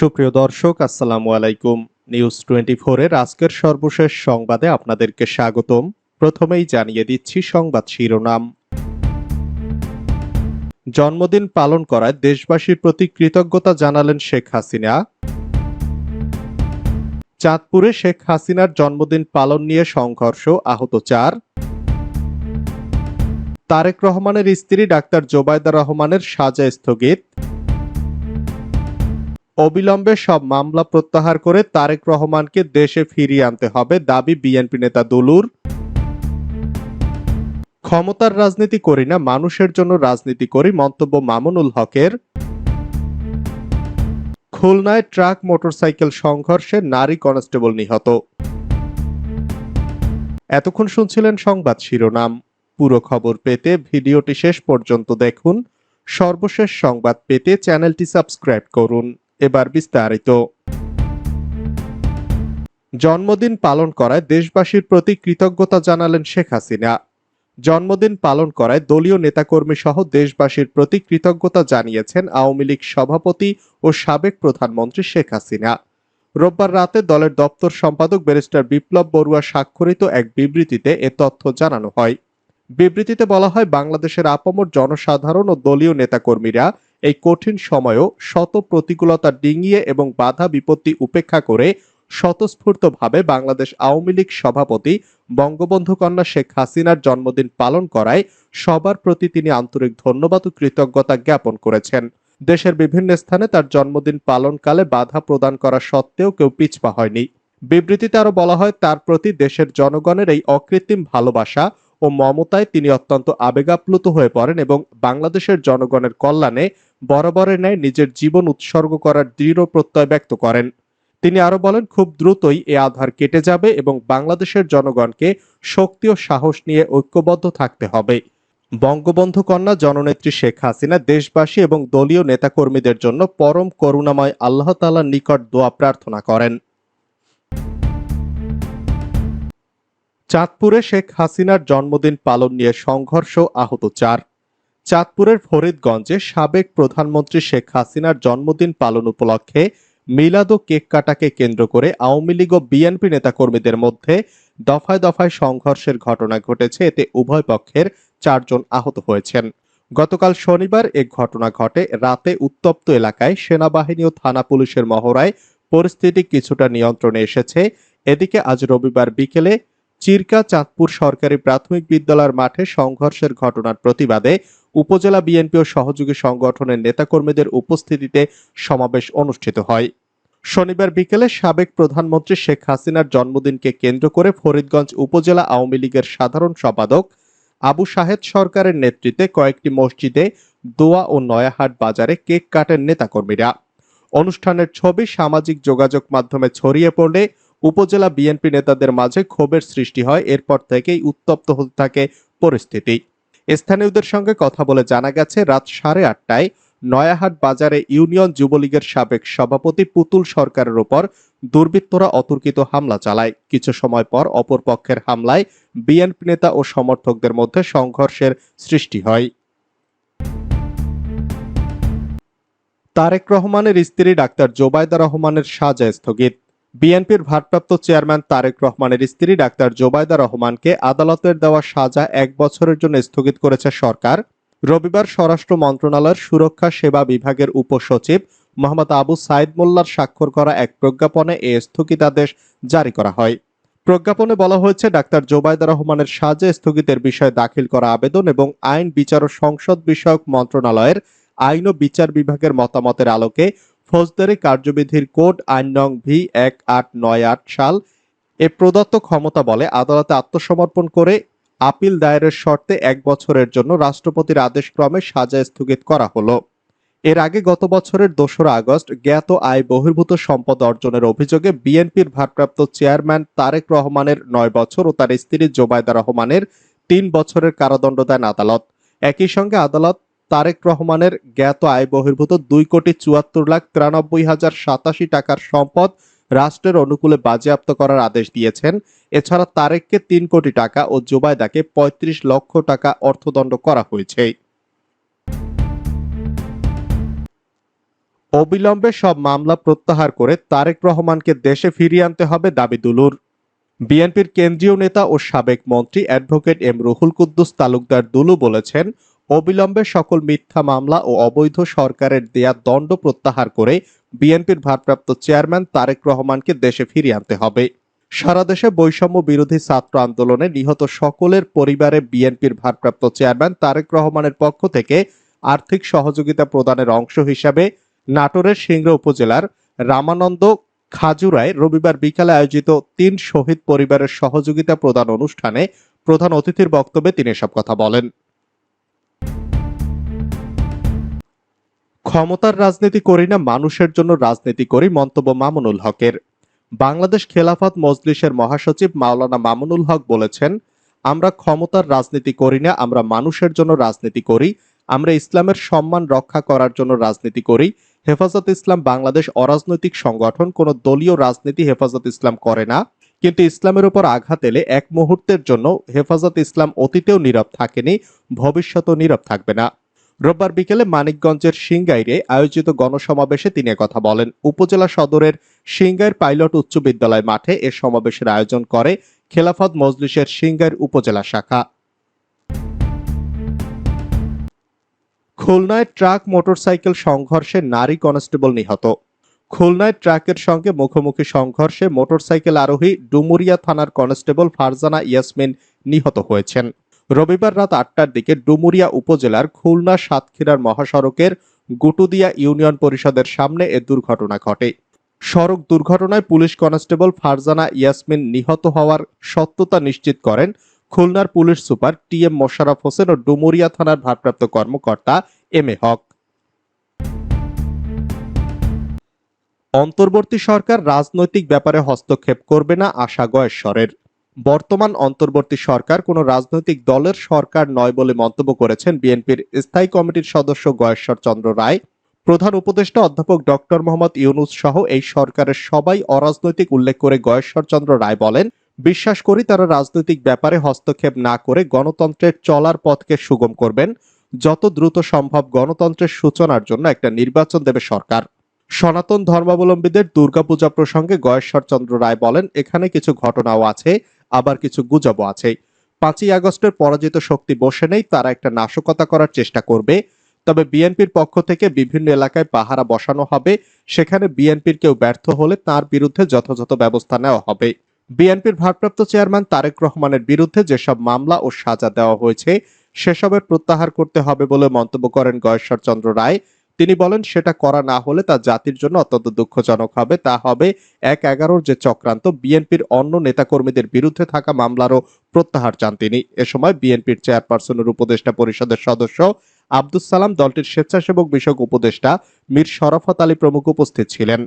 সুপ্রিয় দর্শক, আসসালামু আলাইকুম। নিউজ টোয়েন্টি এর আজকের সর্বশেষ সংবাদে আপনাদেরকে স্বাগতম। প্রথমেই জানিয়ে দিচ্ছি সংবাদ শিরোনাম। জন্মদিন পালন করায় দেশবাসীর প্রতি কৃতজ্ঞতা জানালেন শেখ হাসিনা। চাঁদপুরে শেখ হাসিনার জন্মদিন পালন নিয়ে সংঘর্ষ, আহত চার। তারেক রহমানের স্ত্রী ডাক্তার জোবায়দা রহমানের সাজা স্থগিত। অবিলম্বে সব মামলা প্রত্যাহার করে তারেক রহমানকে দেশে ফিরিয়ে আনতে হবে দাবি বিএনপি নেতা দুলুর। ক্ষমতার রাজনীতি করি না, মানুষের জন্য রাজনীতি করি, মন্তব্য মামুনুল হকের। খুলনায় ট্রাক মোটরসাইকেল সংঘর্ষে নারী কনস্টেবল নিহত। এতক্ষণ শুনছিলেন সংবাদ শিরোনাম। পুরো খবর পেতে ভিডিওটি শেষ পর্যন্ত দেখুন। সর্বশেষ সংবাদ পেতে চ্যানেলটি সাবস্ক্রাইব করুন। এবার বিস্তারিত। জন্মদিন পালন করায় দেশবাসীর প্রতি কৃতজ্ঞতা জানালেন শেখ হাসিনা। জন্মদিন পালন করায় দলীয় নেতাকর্মী সহ দেশবাসীর প্রতি কৃতজ্ঞতা জানিয়েছেন আওয়ামী লীগ সভাপতি ও সাবেক প্রধানমন্ত্রী শেখ হাসিনা। রোববার রাতে দলের দপ্তর সম্পাদক ব্যারিস্টার বিপ্লব বড়ুয়া স্বাক্ষরিত এক বিবৃতিতে এ তথ্য জানানো হয়। বিবৃতিতে বলা হয়, বাংলাদেশের আপামর জনসাধারণ ও দলীয় নেতাকর্মীরা এই কঠিন সময়েও শত প্রতিকূলতা ডিঙিয়ে এবং বাধা বিপত্তি উপেক্ষা করে স্বতঃস্ফূর্তভাবে বাংলাদেশ আওয়ামী লীগ সভাপতি বঙ্গবন্ধু কন্যা শেখ হাসিনার জন্মদিন পালন করায় সবার প্রতি তিনি আন্তরিক ধন্যবাদ ও কৃতজ্ঞতা জ্ঞাপন করেছেন। দেশের বিভিন্ন স্থানে তার জন্মদিন পালনকালে বাধা প্রদান করা সত্ত্বেও কেউ পিছপা হয়নি। বিবৃতিতে আরও বলা হয়, তার প্রতি দেশের জনগণের এই অকৃত্রিম ভালোবাসা ও মমতায় তিনি অত্যন্ত আবেগাপ্লুত হয়ে পড়েন এবং বাংলাদেশের জনগণের কল্যাণে বরাবরের ন্যায় নিজের জীবন উৎসর্গ করার দৃঢ় প্রত্যয় ব্যক্ত করেন। তিনি আরও বলেন, খুব দ্রুতই এ আধার কেটে যাবে এবং বাংলাদেশের জনগণকে শক্তি ও সাহস নিয়ে ঐক্যবদ্ধ থাকতে হবে। বঙ্গবন্ধু কন্যা জননেত্রী শেখ হাসিনা দেশবাসী এবং দলীয় নেতাকর্মীদের জন্য পরম করুণাময় আল্লাহ তালার নিকট দোয়া প্রার্থনা করেন। চাঁদপুরে শেখ হাসিনার জন্মদিন পালন নিয়ে সংঘর্ষ আহত চার। চাঁদপুরের ফরিদগঞ্জে সাবেক প্রধানমন্ত্রী শেখ হাসিনার জন্মদিন পালন উপলক্ষে মিলাদ ও কেক কাটাকে কেন্দ্র করে আওয়ামী লীগ ও বিএনপি নেতাকর্মীদের মধ্যে দফায় দফায় সংঘর্ষের ঘটনা ঘটেছে। এতে উভয় পক্ষের চারজন আহত হয়েছেন। গতকাল শনিবার এ ঘটনা ঘটে। রাতে উত্তপ্ত এলাকায় সেনাবাহিনী ও থানা পুলিশের মহড়ায় পরিস্থিতি কিছুটা নিয়ন্ত্রণে এসেছে। এদিকে আজ রবিবার বিকেলে চিরকা চাঁদপুর সরকারি প্রাথমিক বিদ্যালয়ের মাঠে সংঘর্ষের ঘটনার প্রতিবাদে উপজেলা বিএনপি ও সহযোগী সংগঠনের নেতাকর্মীদের উপস্থিতিতে সমাবেশ অনুষ্ঠিত হয়। শনিবার বিকেলে সাবেক প্রধানমন্ত্রী শেখ হাসিনার জন্মদিনকে কেন্দ্র করে ফরিদগঞ্জ উপজেলা আওয়ামী লীগের সাধারণ সম্পাদক আবু শাহেদ সরকারের নেতৃত্বে কয়েকটি মসজিদে দোয়া ও নয়াহাট বাজারে কেক কাটেন নেতাকর্মীরা। অনুষ্ঠানের ছবি সামাজিক যোগাযোগ মাধ্যমে ছড়িয়ে পড়লে উপজেলা বিএনপি নেতাদের মাঝে ক্ষোভের সৃষ্টি হয়, এরপর থেকেই উত্তপ্ত হতে থাকে পরিস্থিতি। স্থানীয়দের সঙ্গে কথা বলে জানা গেছে, রাত সাড়ে আটটায় নয়াহাট বাজারে ইউনিয়ন যুবলীগের সাবেক সভাপতি পুতুল সরকারের ওপর দুর্বৃত্তরা অতর্কিত হামলা চালায়। কিছু সময় পর অপর পক্ষের হামলায় বিএনপি নেতা ও সমর্থকদের মধ্যে সংঘর্ষের সৃষ্টি হয়। তারেক রহমানের স্ত্রী ডাক্তার জোবায়দা রহমানের সাজা স্থগিত। বিএনপির ভারপ্রাপ্ত চেয়ারম্যান তারেক রহমানের স্ত্রী ডাক্তার জোবায়দা রহমানকে আদালতের দেওয়া সাজা এক বছরের জন্য স্থগিত করেছে সরকার। রবিবার স্বরাষ্ট্র মন্ত্রণালয়ের সুরক্ষা সেবা বিভাগের উপসচিব মোহাম্মদ আবু সাইদ মোল্লার স্বাক্ষর করা এক প্রজ্ঞাপনে এ স্থগিতাদেশ জারি করা হয়। প্রজ্ঞাপনে বলা হয়েছে, ডাক্তার জোবায়দা রহমানের সাজা স্থগিতের বিষয়ে দাখিল করা আবেদন এবং আইন বিচার ও সংসদ বিষয়ক মন্ত্রণালয়ের আইন ও বিচার বিভাগের মতামতের আলোকে ফৌজদারি কার্যবিধির কোড আইন নং ভি এক আট নয় আট সাল। এ প্রদত্ত ক্ষমতা বলে আদালতে আত্মসমর্পণ করে আপিল দায়েরের শর্তে এক বছরের জন্য রাষ্ট্রপতির আদেশক্রমে সাজা স্থগিত করা হলো। এর আগে গত বছরের দোসরা আগস্ট জ্ঞাত আয় বহির্ভূত সম্পদ অর্জনের অভিযোগে বিএনপির ভারপ্রাপ্ত চেয়ারম্যান তারেক রহমানের নয় বছর ও তার স্ত্রী জোবায়দা রহমানের তিন বছরের কারাদণ্ড দেন আদালত। একই সঙ্গে আদালত তারেক রহমানের জ্ঞাত আয় বহির্ভূত দুই কোটি চুয়াত্তর লাখ তিরানব্বই হাজার সাতাশি টাকার সম্পদ রাষ্ট্রের অনুকূলে বাজেয়াপ্ত করার আদেশ দিয়েছেন। এছাড়া তারেককে তিন কোটি টাকা ও জুবাইদাকে পঁয়ত্রিশ লক্ষ টাকা অর্থদণ্ড করা হয়েছে। অবিলম্বে সব মামলা প্রত্যাহার করে তারেক রহমানকে দেশে ফিরিয়ে আনতে হবে দাবি দুলুর। বিএনপির কেন্দ্রীয় নেতা ও সাবেক মন্ত্রী অ্যাডভোকেট এম রুহুল কুদ্দুস তালুকদার দুলু বলেছেন অবিলম্বে সকল মিথ্যা মামলা ও অবৈধ সরকারের দেয়া দণ্ড প্রত্যাহার করে বিএনপির ভারপ্রাপ্ত চেয়ারম্যান তারেক রহমানকে দেশে ফিরিয়ে আনতে হবে। সারা দেশে বৈষম্য বিরোধী ছাত্র আন্দোলনে নিহত সকলের পরিবারে বিএনপির ভারপ্রাপ্ত চেয়ারম্যান তারেক রহমানের পক্ষ থেকে আর্থিক সহযোগিতা প্রদানের অংশ হিসাবে নাটোরের সিংড়া উপজেলার রামানন্দ খাজুরায় রবিবার বিকালে আয়োজিত তিন শহীদ পরিবারের সহযোগিতা প্রদান অনুষ্ঠানে প্রধান অতিথির বক্তব্যে তিনি এসব কথা বলেন। ক্ষমতার রাজনীতি করি না, মানুষের জন্য রাজনীতি করি, মন্তব্য মামুনুল হকের। বাংলাদেশ খেলাফত মজলিসের মহাসচিব মাওলানা মামুনুল হক বলেছেন, আমরা ক্ষমতার রাজনীতি করি না, আমরা মানুষের জন্য রাজনীতি করি, আমরা ইসলামের সম্মান রক্ষা করার জন্য রাজনীতি করি। হেফাজত ইসলাম বাংলাদেশ অরাজনৈতিক সংগঠন, কোনো দলীয় রাজনীতি হেফাজত ইসলাম করে না। কিন্তু ইসলামের উপর আঘাত এলে এক মুহূর্তের জন্য হেফাজত ইসলাম অতীতেও নীরব থাকেনি, ভবিষ্যতেও নীরব থাকবে না। রোববার বিকেলে মানিকগঞ্জের সিংগাইরে আয়োজিত গণসমাবেশে তিনি কথা বলেন। উপজেলা সদরের সিংগাইর পাইলট উচ্চ বিদ্যালয় মাঠে এ সমাবেশের আয়োজন করে খেলাফত মজলিসের সিংগাইর উপজেলা শাখা। খুলনায় ট্রাক মোটরসাইকেল সংঘর্ষে নারী কনস্টেবল নিহত। খুলনায় ট্রাকের সঙ্গে মুখোমুখি সংঘর্ষে মোটরসাইকেল আরোহী ডুমুরিয়া থানার কনস্টেবল ফারজানা ইয়াসমিন নিহত হয়েছেন। রবিবার রাত আটটার দিকে ডুমুরিয়া উপজেলার খুলনা সাতক্ষীরার মহাসড়কের গুটুদিয়া ইউনিয়ন পরিষদের সামনে এ দুর্ঘটনা ঘটে। সড়ক দুর্ঘটনায় পুলিশ কনস্টেবল ফারজানা ইয়াসমিন নিহত হওয়ার সত্যতা নিশ্চিত করেন খুলনার police super T M Mosharraf Hossain ও ডুমুরিয়া থানার ভারপ্রাপ্ত কর্মকর্তা এম এ হক। অন্তর্বর্তী সরকার রাজনৈতিক ব্যাপারে হস্তক্ষেপ করবে না আশা গয়েশ্বরের। বর্তমান অন্তর্বর্তী সরকার কোনো রাজনৈতিক দলের সরকার নয় বলে মন্তব্য করেছেন বিএনপির স্থায়ী কমিটির সদস্য গয়েশ্বর চন্দ্র রায়। প্রধান উপদেষ্টা অধ্যাপক ডক্টর মোহাম্মদ ইউনুস সহ এই সরকারের সবাই অরাজনৈতিক উল্লেখ করে গয়েশ্বর চন্দ্র রায় বলেন, বিশ্বাস করি তারা রাজনৈতিক ব্যাপারে হস্তক্ষেপ না করে গণতন্ত্রের চলার পথকে সুগম করবেন। যত দ্রুত সম্ভব গণতন্ত্রের সূচনার জন্য একটা নির্বাচন দেবে সরকার। সনাতন ধর্মাবলম্বীদের দুর্গাপূজা প্রসঙ্গে গয়েশ্বর চন্দ্র রায় বলেন, এখানে কিছু ঘটনাও আছে। আবার কিছু গুজবও আছে। পাঁচই আগস্টের পরাজিত শক্তি বসে নেই, তারা একটা নাশকতা করার চেষ্টা করবে। তবে বিএনপির পক্ষ থেকে বিভিন্ন এলাকায় পাহারা বসানো হবে, সেখানে বিএনপির কেউ ব্যর্থ হলে তার বিরুদ্ধে যথাযথ ব্যবস্থা নেওয়া হবে। বিএনপির ভারপ্রাপ্ত চেয়ারম্যান তারেক রহমানের বিরুদ্ধে যেসব মামলা ও সাজা দেওয়া হয়েছে সেসবের প্রত্যাহার করতে হবে বলে মন্তব্য করেন গয়েশ্বর চন্দ্র রায়। তিনি বলেন, সেটা করা না হলে তা জাতির জন্য অত্যন্ত দুঃখজনক হবে। তা হবে এক এগারোর যে চক্রান্ত, বিএনপির অন্য নেতাকর্মীদের বিরুদ্ধে থাকা মামলারও প্রত্যাহার চান তিনি। এ সময় বিএনপির চেয়ারপারসনের উপদেষ্টা পরিষদের সদস্য আব্দুস সালাম দলটির স্বেচ্ছাসেবক বিষয়ক উপদেষ্টা মীর শরাফত আলী প্রমুখ উপস্থিত ছিলেন।